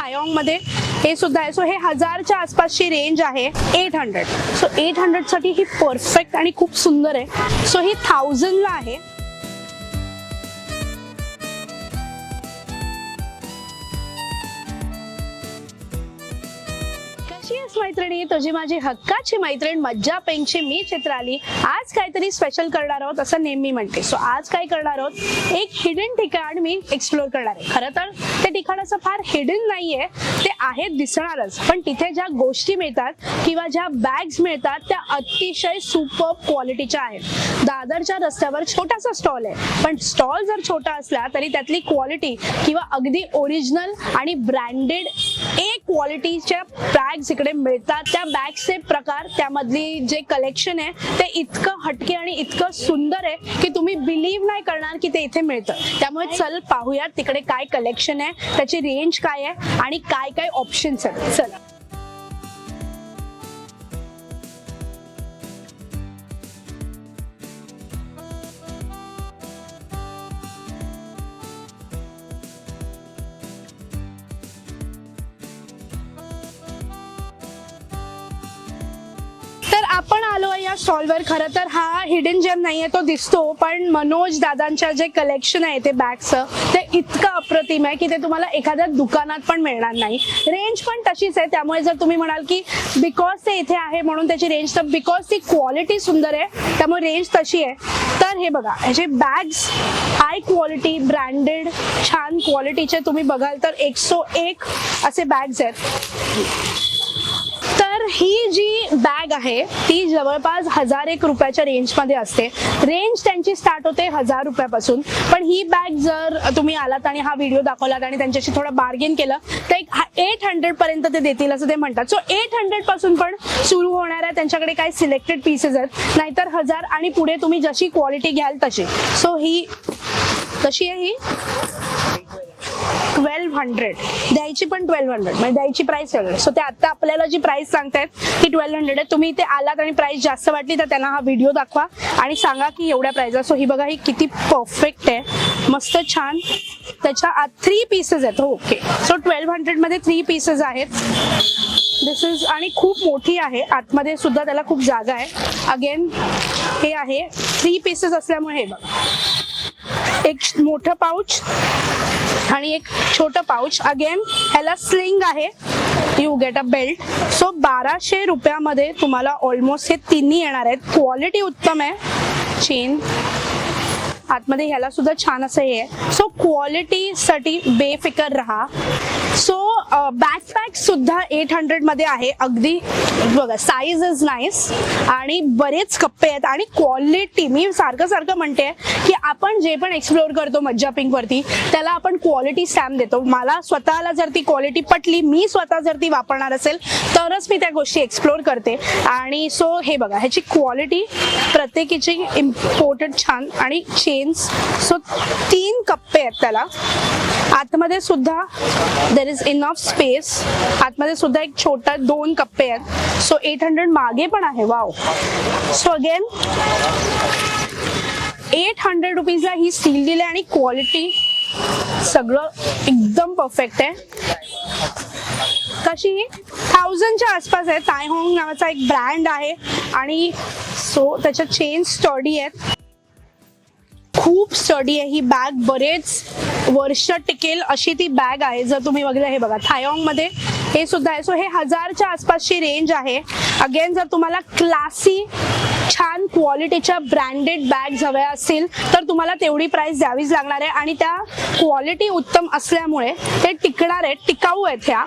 थायॉंगमध्ये हे सुद्धा आहे. सो हे हजारच्या आसपासची रेंज आहे. एट हंड्रेड सो एट हंड्रेडसाठी ही परफेक्ट आणि खूप सुंदर आहे. सो ही थाउजंडला आहे. मैत्रिणी तुझी माझी हक्काची मैत्रीण मज्जा पेंगची मी चित्राली. आज काहीतरी स्पेशल करणार आहोत असं नेहमी म्हणते. सो आज काय करणार आहोत? एक हिडन ठिकाण मी एक्सप्लोर करणार आहे. खरं तर ते ठिकाण असं फार हिडन नाहीये. ते आहेत दिसणारच. पण तिथे ज्या गोष्टी मिळतात किंवा ज्या बॅग्स मिळतात त्या अतिशय सुपर क्वालिटीच्या आहेत. दादरच्या रस्त्यावर छोटासा स्टॉल आहे. पण स्टॉल जर छोटा असला तरी त्यातली क्वालिटी किंवा अगदी ओरिजिनल आणि ब्रँडेड एक क्वालिटीच्या बॅग्स इकडे मिळतात. त्या बॅग्सचे प्रकार त्यामधली जे कलेक्शन आहे ते इतकं हटके आणि इतकं सुंदर आहे की तुम्ही बिलीव्ह नाही करणार की ते इथे मिळतं. त्यामुळे चल पाहूयात तिकडे काय कलेक्शन आहे त्याची रेंज काय आहे आणि काय काय ऑप्शन्स आहेत. चला. आपण आलो या स्टॉलवर. खरं तर हा हिडन जेम नाहीये तो दिसतो. पण मनोज दादांच्या जे कलेक्शन आहे ते बॅगचं ते इतकं अप्रतिम आहे की ते तुम्हाला एखाद्या दुकानात पण मिळणार नाही. रेंज पण तशीच आहे. त्यामुळे जर तुम्ही म्हणाल की बिकॉज ते इथे आहे म्हणून त्याची रेंज तर बिकॉज ती क्वालिटी सुंदर आहे त्यामुळे रेंज तशी आहे. तर हे बघा ह्याचे बॅग्स हाय क्वालिटी ब्रँडेड छान क्वालिटीचे तुम्ही बघाल तर एकसो एक असे बॅग्स आहेत. ही जी बॅग आहे ती जवळपास हजार एक रुपयाच्या रेंजमध्ये असते. रेंज त्यांची स्टार्ट होते हजार रुपयापासून. पण ही बॅग जर तुम्ही आलात आणि हा व्हिडिओ दाखवलात आणि त्यांच्याशी थोडं बार्गेन केलं तर एक एट हंड्रेड पर्यंत ते देतील असं ते म्हणतात. सो एट हंड्रेडपासून पण सुरू होणाऱ्या त्यांच्याकडे काही सिलेक्टेड पीसेस आहेत. नाहीतर हजार आणि पुढे तुम्ही जशी क्वालिटी घ्याल तशी. सो ही कशी आहे ही? ट्वेल्व हंड्रेड द्यायची पण ट्वेल्व हंड्रेड म्हणजे द्यायची प्राइस वेगळी सो ते आता आपल्याला जी प्राइस सांगतायत ती ट्वेल्व हंड्रेड आहे तुम्ही इथे आलात आणि प्राइस जास्त वाटली तर त्यांना हा व्हिडिओ दाखवा आणि सांगा की एवढ्या प्राइस सो ही बघा ही किती परफेक्ट आहे. मस्त छान. त्याच्या आत थ्री पीसेस आहेत. ओके सो ट्वेल्व हंड्रेडमध्ये थ्री पीसेस आहेत. दिस इज आणि खूप मोठी आहे. आतमध्ये सुद्धा त्याला खूप जागा आहे. अगेन हे आहे. थ्री पीसेस असल्यामुळे हे बघा. एक मोठं पाऊच आणि एक छोटं पाऊच अगेन ह्याला स्लिंग आहे. You get a belt so बाराशे रुपयामध्ये तुम्हाला ऑलमोस्ट हे तिन्ही येणार आहेत. क्वालिटी उत्तम आहे. चेन आतमध्ये ह्याला सुद्धा छान असं हे आहे. सो क्वालिटीसाठी बेफिकर राहा. बॅकपॅक सुद्धा एट हंड्रेडमध्ये आहे. अगदी बघा साईज इज नाईस आणि बरेच कप्पे आहेत आणि क्वालिटी मी सारखं सारखं म्हणते की आपण जे पण एक्सप्लोअर करतो मज्जा पिंक वरती त्याला आपण क्वालिटी स्टॅम्प देतो. मला स्वतःला जर ती क्वालिटी पटली मी स्वतः जर ती वापरणार असेल तरच मी त्या गोष्टी एक्सप्लोअर करते. आणि सो हे बघा ह्याची क्वालिटी प्रत्येकीची इम्पोर्टेड छान. आणि चेन्स सो तीन कप्पे आहेत त्याला. आतमध्ये सुद्धा देर इज इनफ स्पेस आतमध्ये सुद्धा एक छोटा दोन कप्पे आहेत. सो एट हंड्रेड मागे पण आहे. Wow so again eight hundred रुपीजला ही स्टील दिली आणि क्वालिटी सगळं एकदम परफेक्ट आहे. कशी? थाउजंडच्या आसपास आहे. तायहोंग नावाचा एक ब्रँड आहे. आणि सो त्याच्या चेन स्टडी आहेत. खूप स्टडी आहे. ही बॅग बरेच वर्ष टिकेल अशी ती बॅग आहे. जर तुम्ही बघितलं हे बघा थायॉंगमध्ये हे सुद्धा आहे. सो हे हजारच्या आसपासची रेंज आहे. अगेन जर तुम्हाला क्लासी छान क्वालिटीच्या ब्रँडेड बॅग्स हव्या असतील तर तुम्हाला तेवढी प्राइस द्यावीच लागणार आहे. आणि त्या क्वालिटी उत्तम असल्यामुळे ते टिकणार आहेत टिकाऊ आहेत ह्या.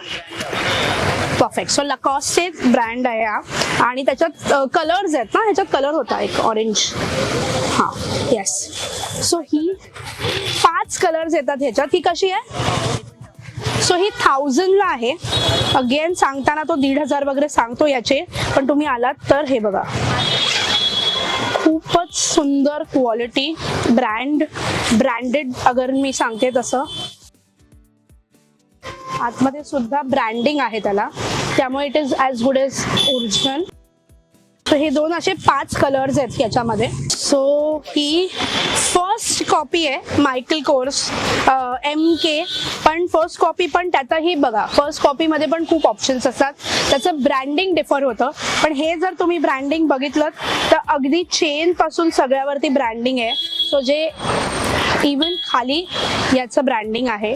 परफेक्ट सो लकॉसचे ब्रँड आहे हा. आणि त्याच्यात कलर्स आहेत ना? ह्याच्यात कलर होता एक ऑरेंज हां येस सो ही पाच कलर्स येतात ह्याच्यात. ही कशी आहे? सो ही थाउजंडला आहे. अगेन सांगताना तो दीड हजार वगैरे सांगतो याचे. पण तुम्ही आलात तर हे बघा. खूपच सुंदर क्वालिटी ब्रँड ब्रँडेड अगर मी सांगते तसं. आतमध्ये सुद्धा ब्रँडिंग आहे त्याला. त्यामुळे it is as good as original so हे दोन असे पाच कलर्स आहेत याच्यामध्ये. सो ही फर्स्ट कॉपी आहे मायकल कोर्स एम के पण फर्स्ट कॉपी पण त्यातही बघा फर्स्ट कॉपीमध्ये पण खूप ऑप्शन्स असतात. त्याचं ब्रँडिंग डिफर होतं. पण हे जर तुम्ही ब्रँडिंग बघितलं तर अगदी चेनपासून सगळ्यावरती ब्रँडिंग आहे. सो जे इवन खाली याचं ब्रँडिंग आहे.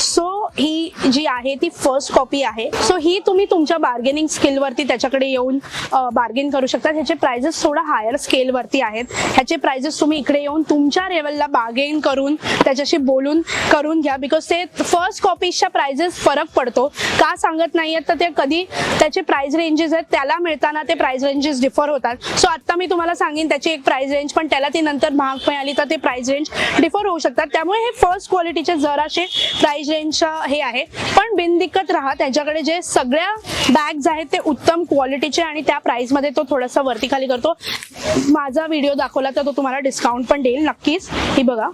सो ही जी आहे ती फर्स्ट कॉपी आहे. सो ही तुम्ही तुमच्या बार्गेनिंग स्किलवरती त्याच्याकडे येऊन बार्गेन करू शकता. ह्याचे प्राइजेस थोडा हायर स्केलवरती आहेत. ह्याचे प्राइजेस तुम्ही इकडे येऊन तुमच्या लेवलला बार्गेन करून त्याच्याशी बोलून करून घ्या. बिकॉज ते फर्स्ट कॉपीजच्या प्राइजेस फरक पडतो. का सांगत नाही आहेत तर ते कधी त्याचे प्राइस रेंजेस आहेत त्याला मिळताना ते प्राइस रेंजेस डिफर होतात. सो आत्ता मी तुम्हाला सांगेन त्याची एक प्राइस रेंज पण त्याला ती नंतर महाग मिळाली तर ते प्राइस रेंज डिफर होऊ शकतात. त्यामुळे हे फर्स्ट क्वालिटीचे जराशे प्राइस रेंजच्या हे आहे. पण बिनदिक्कत राहा त्याच्याकडे जे सगळ्या बॅग्स आहेत ते उत्तम क्वालिटीचे आणि त्या प्राइसमध्ये तो थोडासा वरती खाली करतो. माझा व्हिडिओ दाखवला तर तो तुम्हाला डिस्काउंट पण देईल नक्कीच. ही बघा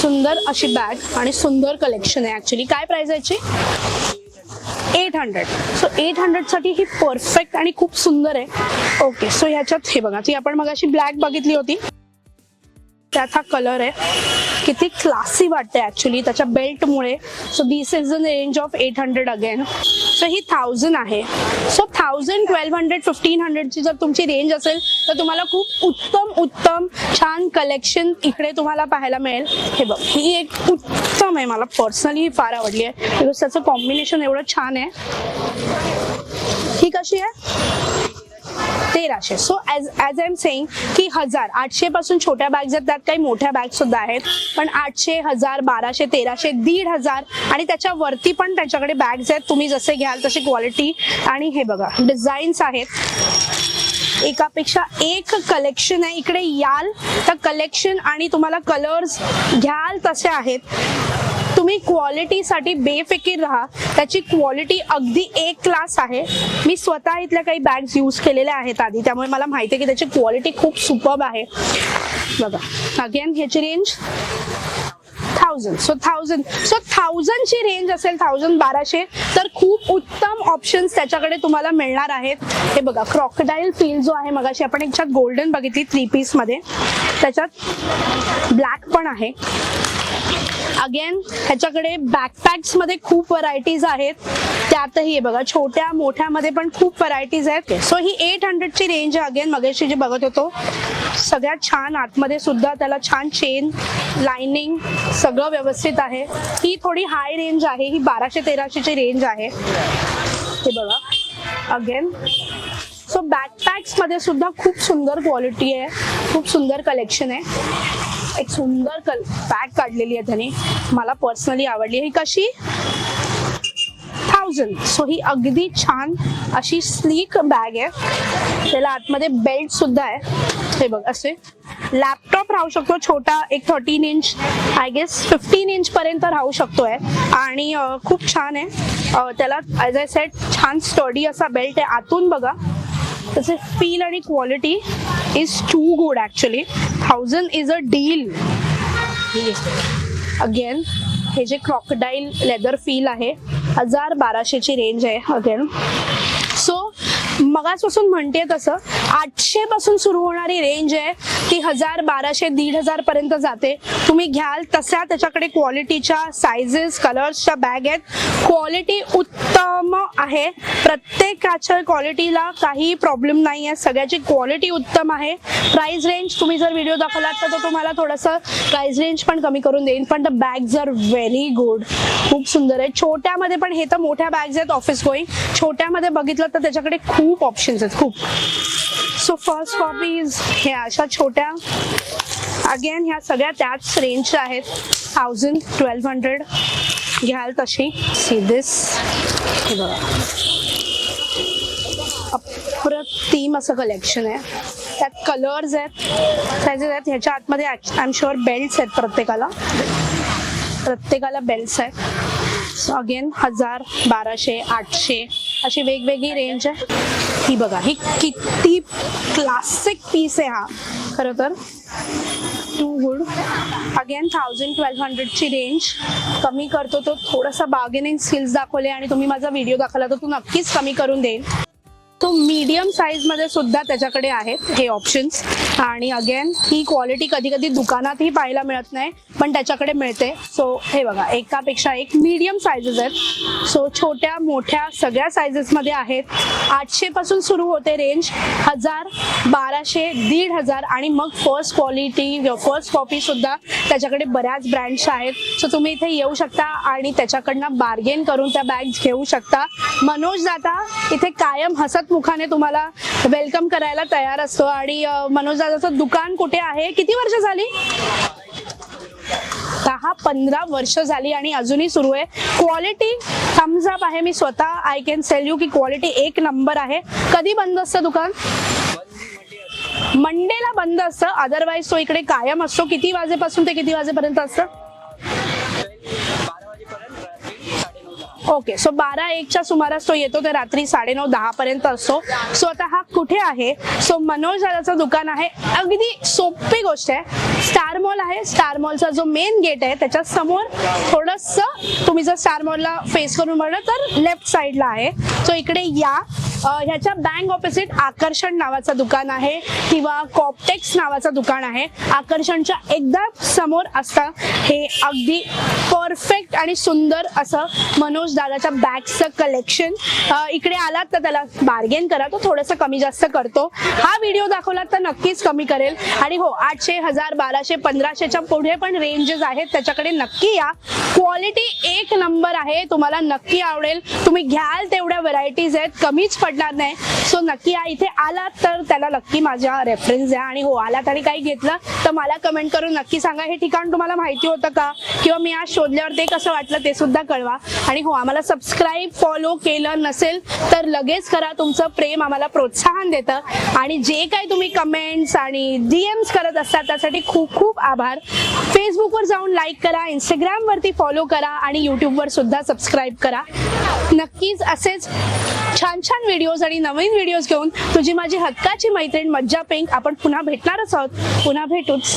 सुंदर अशी बॅग आणि सुंदर कलेक्शन आहे ऍक्च्युली काय प्राइस याची? एट हंड्रेड सो एट हंड्रेडसाठी ही परफेक्ट आणि खूप सुंदर आहे. ओके सो ह्याच्यात हे बघा. ती आपण मग अशी ब्लॅक बघितली होती. त्यात हा कलर आहे. किती क्लासी वाटते ऍक्च्युली त्याच्या बेल्टमुळे so this is the range of eight hundred again so he thousand आहे. So thousand twelve hundred fifteen हंड्रेडची जर तुमची रेंज असेल तर तुम्हाला खूप उत्तम उत्तम छान कलेक्शन इकडे तुम्हाला पाहायला मिळेल. हे बघ ही एक उत्तम आहे मला. पर्सनली फार आवडली आहे. बिकॉज त्याचं कॉम्बिनेशन एवढं छान आहे. ही कशी आहे? तेराशे so as as I am saying की हजार आठशे पासून छोट्या बॅग्स आहेत त्यात काही मोठ्या बॅग सुद्धा आहेत. पण आठशे हजार बाराशे तेराशे दीड हजार आणि त्याच्या वरती पण त्याच्याकडे बॅग्स आहेत. तुम्ही जसे घ्याल तशी क्वालिटी आणि हे बघा डिझाईन्स आहेत. एकापेक्षा एक कलेक्शन आहे. इकडे याल तर कलेक्शन आणि तुम्हाला कलर्स घ्याल तसे आहेत. तुम्ही क्वालिटीसाठी बेफिकीर राहा. त्याची क्वालिटी अगदी एक क्लास आहे. मी स्वतः इथल्या काही बॅग्स यूज केलेल्या आहेत आधी. त्यामुळे मला माहिती आहे की त्याची क्वालिटी खूप सुपर्ब आहे. बघा. अगेन ह्याची range thousand so thousand so थाउजंडची range असेल थाउजंड बाराशे तर खूप उत्तम ऑप्शन्स त्याच्याकडे तुम्हाला मिळणार आहेत. हे बघा क्रॉकडाईल फील जो आहे मगाशी आपण याच्यात गोल्डन बघितली थ्री पीसमध्ये त्याच्यात ब्लॅक पण आहे. अगेन ह्याच्याकडे बॅकपॅक्समध्ये खूप व्हरायटीज आहेत. त्यातही हे बघा छोट्या मोठ्यामध्ये पण खूप व्हरायटीज आहेत. सो ही एट हंड्रेडची रेंज आहे. अगेन मगेशी जे बघत होतो सगळ्यात छान आतमध्ये सुद्धा त्याला छान चेन लाइनिंग सगळं व्यवस्थित आहे. ही थोडी हाय रेंज आहे. ही बाराशे तेराशेची रेंज आहे. हे बघा. अगेन सो बॅकपॅक्समध्ये सुद्धा खूप सुंदर क्वालिटी आहे. खूप सुंदर कलेक्शन आहे. एक सुंदर कल पॅक काढलेली आहे त्याने. मला पर्सनली आवडली. ही कशी? थाउजंड सो ही अगदी छान अशी स्लीक बॅग आहे. त्याला आतमध्ये बेल्ट सुद्धा आहे. हे बघ असे. लॅपटॉप राहू शकतो छोटा एक thirteen inch I guess fifteen inch पर्यंत राहू शकतोय. आणि खूप छान आहे. त्याला ॲज अ सेट छान स्टडी असा बेल्ट आहे. आतून बघा. त्याचे फील आणि quality is too good actually thousand is a deal again हे जे क्रॉकडाईल लेदर फील आहे हजार बाराशेची रेंज आहे. अगेन मगासपासून मगाचपासून म्हणते तसं आठशे पासून सुरू होणारी रेंज आहे ती हजार बाराशे दीड हजार पर्यंत जाते. तुम्ही घ्याल तशा त्याच्याकडे क्वालिटीच्या सायझेस कलर्सच्या बॅग आहेत. क्वालिटी उत्तम आहे. प्रत्येकाच्या क्वालिटीला काही प्रॉब्लेम नाही आहे. सगळ्याची क्वालिटी उत्तम आहे. प्राइस रेंज तुम्ही जर व्हिडिओ दाखवलात तर तो तुम्हाला थोडंसं प्राइस रेंज पण कमी करून देईन. पण the bags are very good खूप सुंदर आहे. छोट्यामध्ये पण हे तर मोठ्या बॅग्स आहेत ऑफिस गोईंग छोट्यामध्ये बघितलं तर त्याच्याकडे खूप खूप ऑप्शन्स आहेत खूप. सो फर्स्ट कॉपीज हे अशा छोट्या अगेन ह्या सगळ्या त्याच रेंजच्या आहेत. थाउजंड ट्वेल्व हंड्रेड घ्याल तशी. सी दिस हे बघा. अप्रतिम असं कलेक्शन आहे. त्यात कलर्स आहेत. त्याचे त्यात ह्याच्या आतमध्ये आय एम शुअर बेल्ट्स आहेत प्रत्येकाला. प्रत्येकाला बेल्ट्स आहेत. सो अगेन हजार बाराशे आठशे अशी वेगवेगळी रेंज आहे. ही बघा ही किती क्लासिक पीस आहे हा. खरं तर too good again thousand twelve हंड्रेडची range कमी करतो तो थोडासा बार्गेनिंग स्किल्स दाखवले आणि तुम्ही माझा व्हिडिओ दाखवला तर तू नक्कीच कमी करून देईल. तो मीडियम साईजमध्ये सुद्धा त्याच्याकडे आहेत हे ऑप्शन्स आणि अगेन ही क्वालिटी कधी कधी दुकानातही पाहायला मिळत नाही पण त्याच्याकडे मिळते. सो हे बघा एकापेक्षा एक मीडियम साईजेस आहेत. सो छोट्या मोठ्या सगळ्या साईजेसमध्ये आहेत. आठशे पासून सुरू होते रेंज हजार बाराशे दीड हजार आणि मग फर्स्ट क्वालिटी फर्स्ट कॉपी सुद्धा त्याच्याकडे बऱ्याच ब्रँड्स आहेत. सो तुम्ही इथे येऊ शकता आणि त्याच्याकडनं बार्गेन करून त्या बॅग्स घेऊ शकता. मनोज दादा इथे कायम हसत मुखाने तुम्हाला वेलकम करायला तयार असतो. आणि मनोज दादाचं दुकान कुठे आहे? किती वर्ष झाली? दहा पंधरा वर्ष झाली आणि अजूनही सुरू आहे. क्वालिटी थम्स अप आहे. मी स्वतः आय कॅन सेल यू की क्वालिटी एक नंबर आहे. कधी बंद असतं दुकान? मंडेला बंद असतं. अदरवाईज तो इकडे कायम असतो. किती वाजेपासून ते किती वाजेपर्यंत असतं? ओके सो बारा एकच्या सुमारास तो येतो ते रात्री साडेनऊ दहा पर्यंत असतो. सो आता हा कुठे आहे? सो मनोज दादाचं दुकान आहे. अगदी सोपी गोष्ट आहे. स्टार मॉल आहे. स्टार मॉलचा जो मेन गेट आहे त्याच्यासमोर थोडस तुम्ही जर स्टार मॉलला फेस करून म्हणलं तर लेफ्ट साईडला आहे. सो इकडे या. ह्याच्या बँक ऑपोजिट आकर्षण नावाचं दुकान आहे किंवा कॉपटेक्स नावाचं दुकान आहे. आकर्षणच्या एकदा समोर असतं. हे अगदी परफेक्ट आणि सुंदर असं मनोज दादाच्या बॅगचं कलेक्शन इकडे आलात तर त्याला बार्गेन करा. तो थोडंसं कमी जास्त करतो. हा व्हिडिओ दाखवला तर नक्कीच कमी करेल. आणि हो आठशे हजार बाराशे पंधराशेच्या पुढे पण रेंजेस आहेत. त्याच्याकडे नक्की या. क्वालिटी एक नंबर आहे. तुम्हाला नक्की आवडेल. तुम्ही घ्याल तेवढ्या व्हरायटीज आहेत. कमीच पडणार नाही. सो नक्की या. इथे आलात तर त्याला नक्की माझ्या रेफरन्स द्या. आणि हो आलात आणि काही घेतलं तर मला कमेंट करून नक्की सांगा. हे ठिकाण तुम्हाला माहिती होतं का? किंवा मी आज शोधल्यावर ते कसं वाटलं ते सुद्धा कळवा. आणि हो आम्हाला सबस्क्राईब फॉलो केलं नसेल तर लगेच करा. तुमचं प्रेम आम्हाला प्रोत्साहन देतं. आणि जे काही तुम्ही कमेंट्स आणि डीएम्स करत असतात त्यासाठी खूप खूप आभार. फेसबुकवर जाऊन लाईक करा इंस्टाग्रामवरती फॉलो करा आणि यूट्यूबवर सुद्धा सबस्क्राईब करा. नक्कीच असेच छान छान व्हिडिओज आणि नवीन व्हिडिओज घेऊन तुझी माझी हक्काची मैत्रीण मज्जा पेंक आपण पुन्हा भेटणारच आहोत. पुन्हा भेटूच.